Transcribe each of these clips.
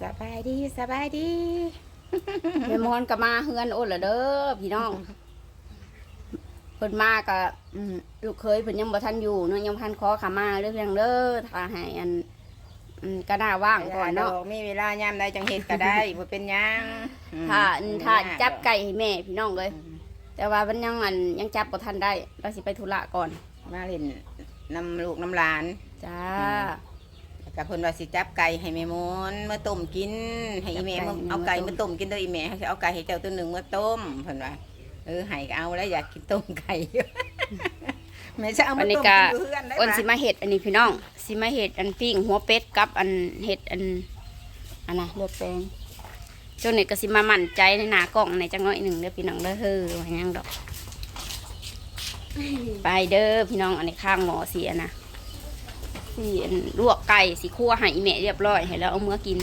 สบายดีสบายดีแม่มอนก็มาเฮือนโอ้ละเด้อพี่น้องเพิ่นมาก็อืมลูกเคยเพิ่นยังบ่ทันอยู่เนาะยังบ่ทันขอขมาเด้อเพียงเด้อถ้าให้อันอืมก็น่าว่างก่อนเนาะดอกมีเวลายามใดจังเฮ็ดก็ได้บ่เป็นหยังอืมถ้าอันถ้าบ่ยกจับไก่ให้แม่พี่น้องเลยอืมแต่ว่ามันยังอันยังจับบ่ทันได้เราสิไปธุระก่อน มาเล่นน้ำลูกน้ำหลานจ้า กับเพิ่นว่าสิจับไก่ให้แม่มนมาต้มกิน ให้อีแม่จับไก่มาเอาไก่มาต้มกินเด้ออีแม่ให้เอาไก่ให้เจ้าตัวหนึงมาต้มเพิ่นว่าเออให้ก็เอาแล้วอยากกินต้มไก่แม่จะเอามาวันนี้ต้มก็กินอยู่เฮือนได้อ้นปะสิมาเฮ็ดอันนี้พี่น้องสิมาเฮ็ดอันปิ้งหัวเป็ดกับอันเฮ็ดอันอันน่ะเลือดแปลงจนนี่ก็สิมามั่นใจในหน้ากล้องในจังน้อยหนึ่งเด้อพี่น้องเด้อเฮ้อว่าหยังดอก ไปเด้อพี่น้องอันนี้ข้างหมอเสียนะ สีอันลวกไก่สีคั่วให้อีแม่เรียบร้อยให้แล้วเอาเมื่อกิน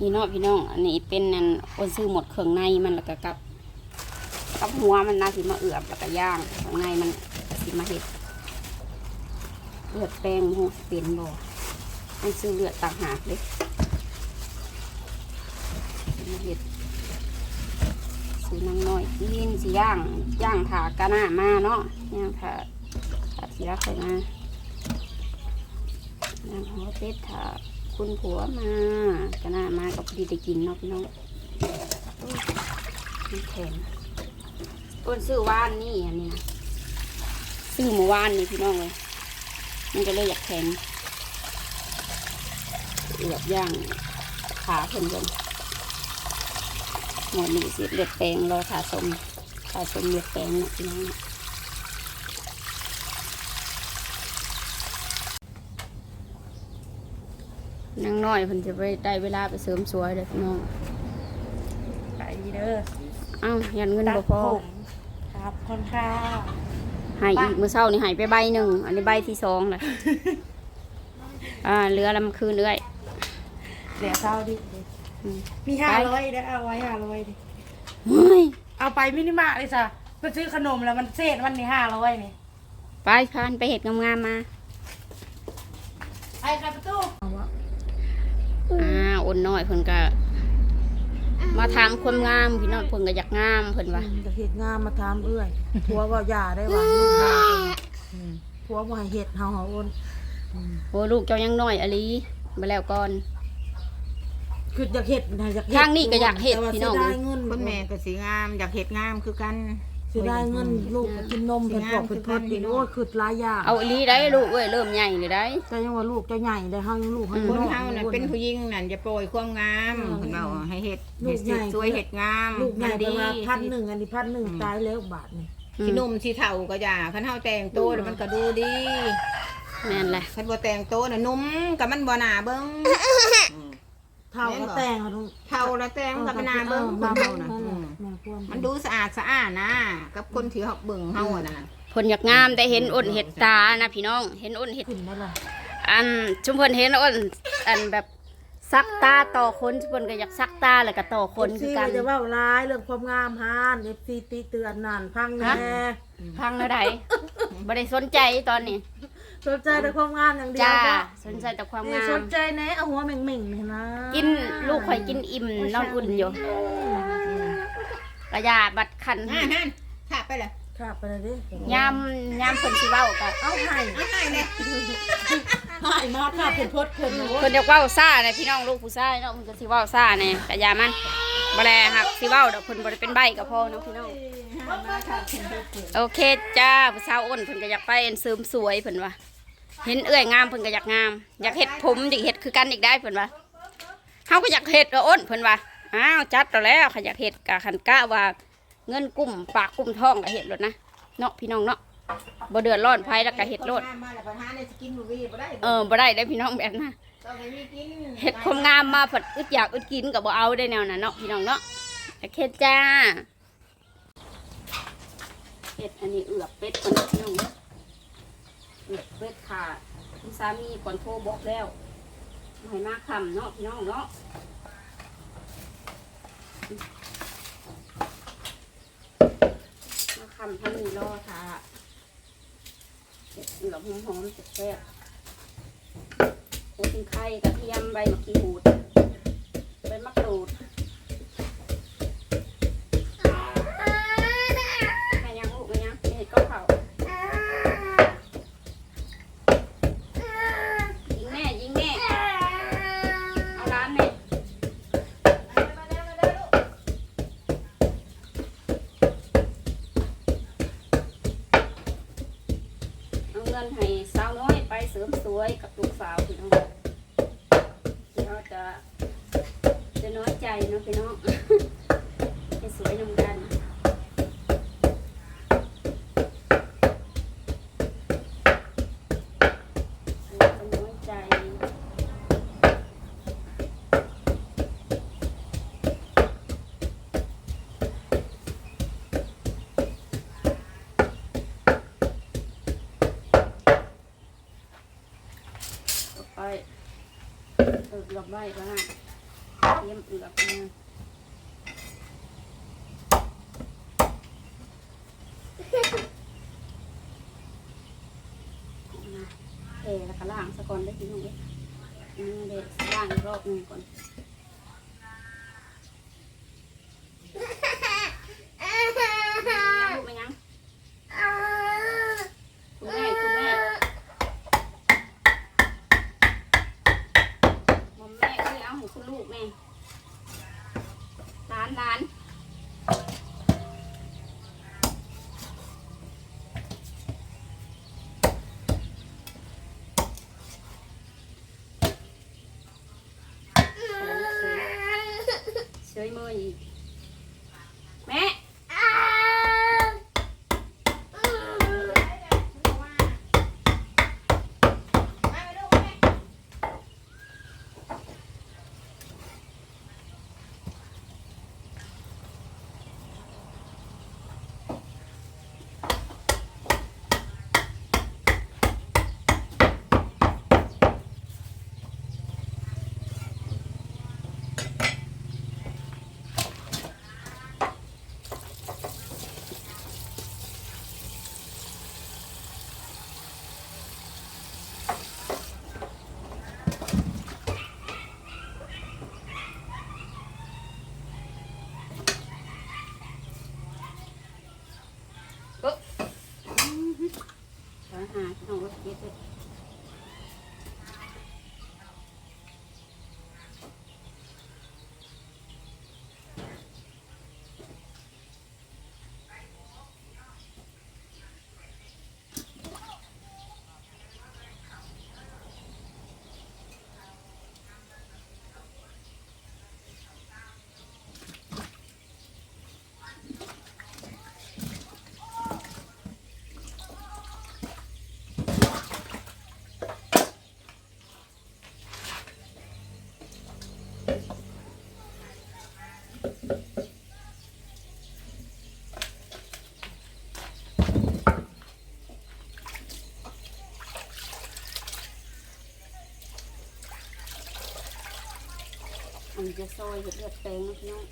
นี่เนาะพี่น้อง อันนี้เป็นอันอนซื้อหมดเครื่องในมันแล้วก็กับกับหัวมันน่าสิมาเอือบแล้วก็ย่างข้างในมันสิมาเห็ดเลือดแป้งหูเปลี่ยนบ่อันซื้อเลือดต่างหากเลยมาเห็ดซื้อนางน้อยกินสิย่างย่างถากระหน้ามาเนาะย่างถา ถาสิรักไปมาย่างหัวเป็ดถาคุณผัวมากะนามากับพอดีได้กินเนาะพี่น้องโอ้ยมันแข็งต้นซื้อว่านนี่อันนี้นะซื้อเมื่อวานนี่พี่น้องเลยมันก็เลยอยากแข็งเอือบย่างขาเพิ่นกันหมดนี่สิเลือดแปลงรอขาสมขาสมเลือดแปลงนะพี่น้อง นะนางน้อยเพิ่นจะไปได้เวลาไปเสริมสวยเลยพี่น้องไปเด้ออ้าวยันเงินบ่พอครับคนข้าวใหายอีกมื้อเช้านี่ใหายไปใบหนึ่งอันนี้ใบที่สองเลยอ่าเหลือลำคืนเรื่อยเหลือเศร้าดิอืมมีห้าร้อยเด้อเอาไว้ห้าร้อยดิเฮ้ยเอาไปมินิมาร์ทเลยจ้ะไปซื้อขนมแล้วมันเศษวันนี้ห้าร้อยนี่ไปพานไปเห็ดงามๆมาไอ้ใครประตู อ่าอ่อนน้อยเพิ่นก็มาถามความงามพี่น้องเพิ่นก็อยากงามเพิ่นว่าจะเห็ดงามมาทำเอื้อยผัวว่าอย่าได้ว่าลูกหาผัวว่าให้เห็ดเฮาเฮาโอนโอ้ลูกเจ้ายังน้อยอลีมาแล้วก่อน คืออยากเห็ดนะอยากเห็ดทางนี้ก็อยากเฮ็ดแต่ว่าพี่น้อง เสียดายเงิน คุณแม่ก็สีงาม อยากเห็ดงามคือกันเสียดายเงินลูกก็กินนมเพิ่นบอกเพิ่นพอดกินโอ้ยคือหลายอย่างเอาอลีได้ลูกเอ้ยเริ่มใหญ่เลยได้ แต่ยังว่าลูกจะใหญ่ได้เฮายังลูกเฮาคนยังเฮาน่ะเป็นผู้หญิงนั่นจะโปรยความงามเพิ่นเอาให้เห็ดลูเห็กดใหญ่สวยเห็ดงามลูกใหญ่มันแต่ดีว่าพันหนึ่งอันนี้พันหนึ่งตายแล้วบาทนี่อืที่มนุ่มที่เฒ่าก็อย่าคันเฮาแต่งตัวแล้วมันก็ดูดีแม่นแหละคันบ่แต่งตัวน่ะนุ่มกับมันบ่หน้าเบิ่ง เท่าก็แต่งเขาต้องเฒ่าแล้วแต่งกับมันหน้าเบิ่งคนมาเฮาเบิ่น่ะงอืมแม่ควรมันดูสะอาดสะอาดนะ กับคนที่เฮาเบิ่งเฮาอะน่ะเพิ่นอยากงามแต่เห็นอ้นเห็ดตานะพี่น้อง เห็นอ้นเห็ด ขึ้นได้ล่ะอันชุมพลเห็นอ้นอันแบบซักตาต่อคนชุมพลก็อยากซักตาแล้วก็ต่อคนคือซีกันจะเว้าร้ายเรื่องความงามฮานเอฟซีตีเตือนนั่นพังแน่พังแล้วไดบ่ได้สนใจตอนนี้ สนใจแต่ความงามอย่างเดียวจ้าก็สนใจแต่ความนี่งาสม นใจแน่เอาหัวเหม่งๆนี่นะกินลูกข่อยกินอิ่มนอนอุ่นอยู่กระยาบัดขันอ่านั่นขาไปเลยค่ะไปเลยดิยามยามเพิ่นสิเว้าก็เอาไห่เอาให้เลยไห่มาค่ะเพิ่นพดเพิ่นโอ้ยเพิ่นอยากเว้าซ่านะพี่น้องลูกผู้ชายเนาะมันก็สิเว้าซ่าแน่กระยามันบ่แลครับสิเว้าดอกเพิ่นบ่ได้เป็นใบก็พอเนาะพี่น้องโอเคจ้าผู้สาวอ้นเพิ่นก็อยากไปอันเสริมสวยเพิ่นว่า เห็นเอื้อยงามเพิ่นก็อยากงาม อยากเฮ็ดผมอยากเฮ็ดคือกันอีกได้เพิ่นว่าเฮาก็อยากเฮ็ดก็อ้นเพิ่นว่าอ้าวจัดต่อแล้วขาอยากเฮ็ดกะคันกะว่าเงินกุ้มปากกุ้มท้องก็เฮ็ดโลดนะเนาะพี่น้องเนาะบ่เดือดร้อนไผแล้วก็เฮ็ดโลดมาแล้วปัญหาในสกินบุรีบ่ได้เออบ่ได้ได้พี่น้องแบบนั้นต้องให้มีกินเฮ็ดความงามมาผัดอึดอยากอึดกินก็บ่เอาได้แนวนั้นเนาะพี่น้องเนาะโอเคจ้าเฮ็ดอันนี้เอือบเป็ดคนพี่น้องเนาะ เนี่เปิดขาพี่สามีก่อนโทรบอกแล้วไม่มาคำเนาะพี่น้องเนาะมาคำท่านี้รอค่ะเหลือหอมหอมแซ่บโอ้ยไข่กระเทียมใบมะกรูดใบมะกรูด อบไว้ก็ได้เตรียมเปลือกมาเดแล้วก็ล่างสะก่อนได้ทีนึงเดล่างรอบหนึ่งก่อน 所以妈 มันจะซอยจะเลือดแตงนะพี่น้อง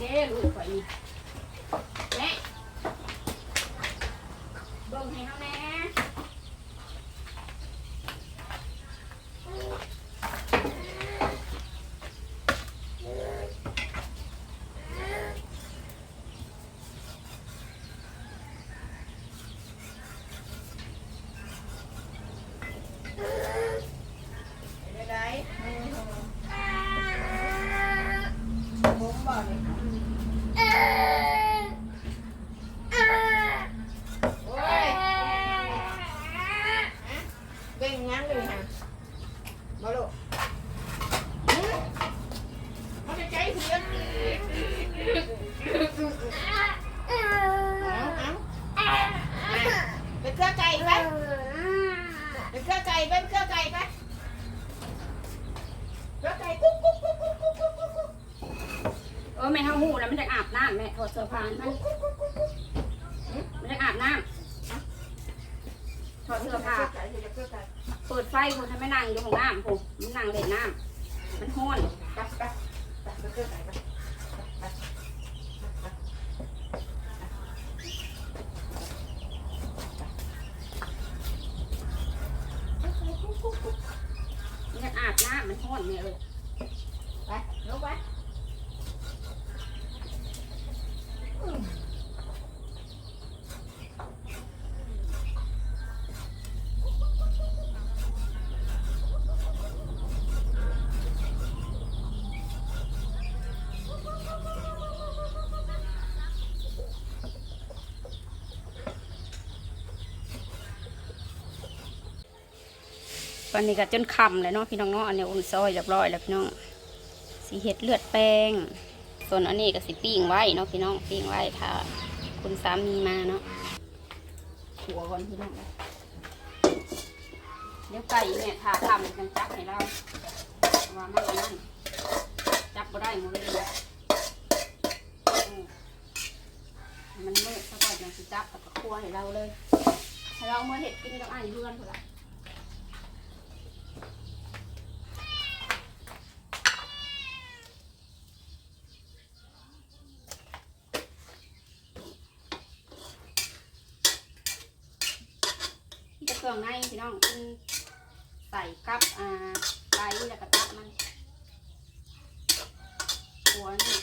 耶，都可以。 อยู่ของน้ำผมมันนั่งเล่นน้ำมันห้อนมันจะอาบน้ำมันห้อนเนี่ยเลย ไปลุกไป วันนี้ก็จนคำเลยเนาะพี่น้องเนาะอันนี้อุ่นซอยเรียบร้อยแล้วพี่น้องสีเห็ดเลือดแป้ง ส่วนอันนี้ก็สิปิ้งไว้เนาะพี่น้องปิ้งไว้ถ้าคุณสามีมาเนาะหัวก่อนพี่น้องเดี๋ยวไก่เนี่ยถ้าทำกันจับให้เราว่ามันนนั้นจับก็ได้หมดเลยนะมันมืดซะก่อนยังสิจับแล้วก็คั่วให้เราเลยให้เราเอามื่อเห็ดกินกับอ้ายเพื่อนพุ่นละ ที่จะเครื่องในพี่น้องกินใส่กับ อ่าไก่แล้วก็ตับมันหัวนี่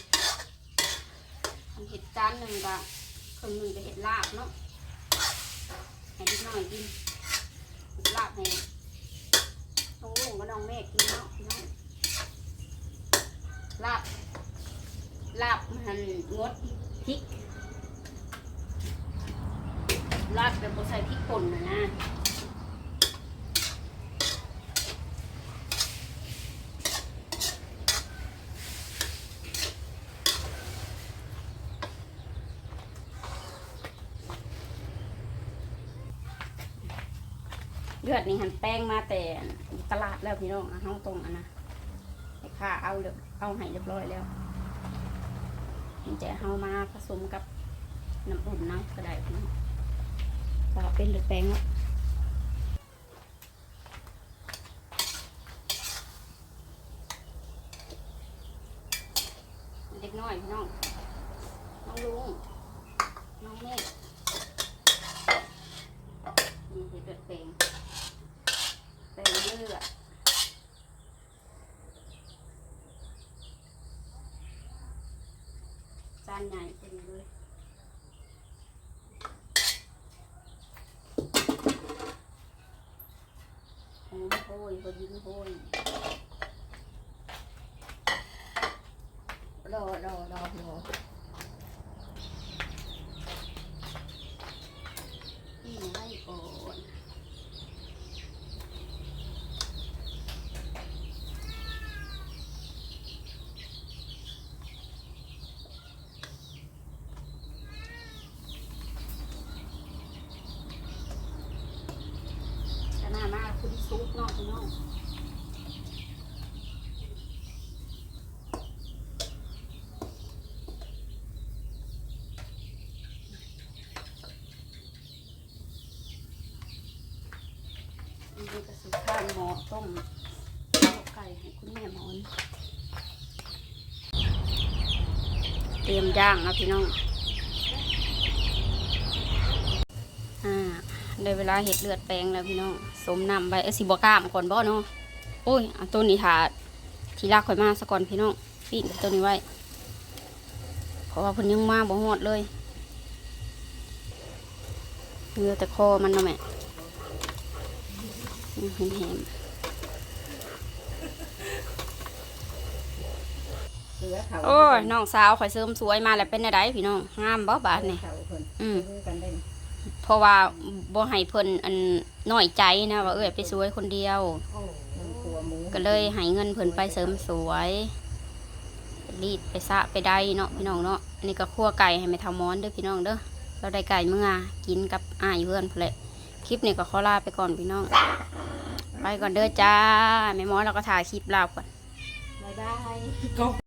ทำเห็ดจานหนึ่งกับครึ่งหนึ่งกับเห็ดลาบเนาะให้นิดหน่อยกินเห็ดลาบให้น้องลุงกับน้องแม่กินเนาะน้องลาบลาบมันงดพริกลาดแบบใส่พริกป่นนะนะ เลือดนี่หันแป้งมาแต่ตลาดแล้วพี่น้องเอาตรงอันนะให้ค่าเอาเรียบเอาให้เรียบร้อยแล้วมันจะเอามาผสมกับน้ำอุ่นน้ำก็ได้พี่น้องก็เป็นเลือดแป้งแล้วเด็กน้อยพี่น้อง น้องลุง น้องเมฆนี่เห็ดเลือดแป้งแป้งเลือดจานใหญ่เต็มเลย หอม โหยพอยิ้มโหยรอรอรอรอนี่ให้ก่อนจะน่ามากคุณซุปเนาะพี่น้อง นี่ก็สุข้าว มอต้มไก่ให้คุณแม่หมอน เตรียมย่างนะพี่น้อง อ่าได้เวลาเห็ดเลือดแปลงแล้วพี่น้อง สมนำใบเอสิบกล้ามก่อนบ่เนาะโอ้ยเอาตัวนี้ถาทีลากข่อยมาสะก่อนพี่น้องปีนตัวนี้ไว้ เพราะว่าเพิ่นยังมาบ่ฮอดเลยเหลือแต่คอมันเนาะแม่อืมแหมเห ลือเขาโอ้ยน้องสาวข่อยเสริมสวยมาแล้วเป็นไดพี่น้องงามบ่บาดนี่เขาเพิ่นอืมเบิ่งกันได้เพราะว่าบ่ให้เพิ่นอันน้อยใจนะว่าเอ้ยไปสวยคนเดียวมันตัวหมูก็เลยให้เงินเพิ่นไปเสริมสวยไปรีดไปสระไปได้เนาะพี่น้องเนาะอันนี้ก็คั่วไก่ให้แม่ทามอนเด้อพี่น้องเด้อเราได้ไก่เมื่อกินกับอ้ายเพื่อนพุ่นแหละคลิปนี้ก็ขอลาไปก่อนพี่น้อง ไปก่อนเด้อจ้าแม่หมอเราก็ถ่ายคลิปลาก่อน บ๊ายบายก็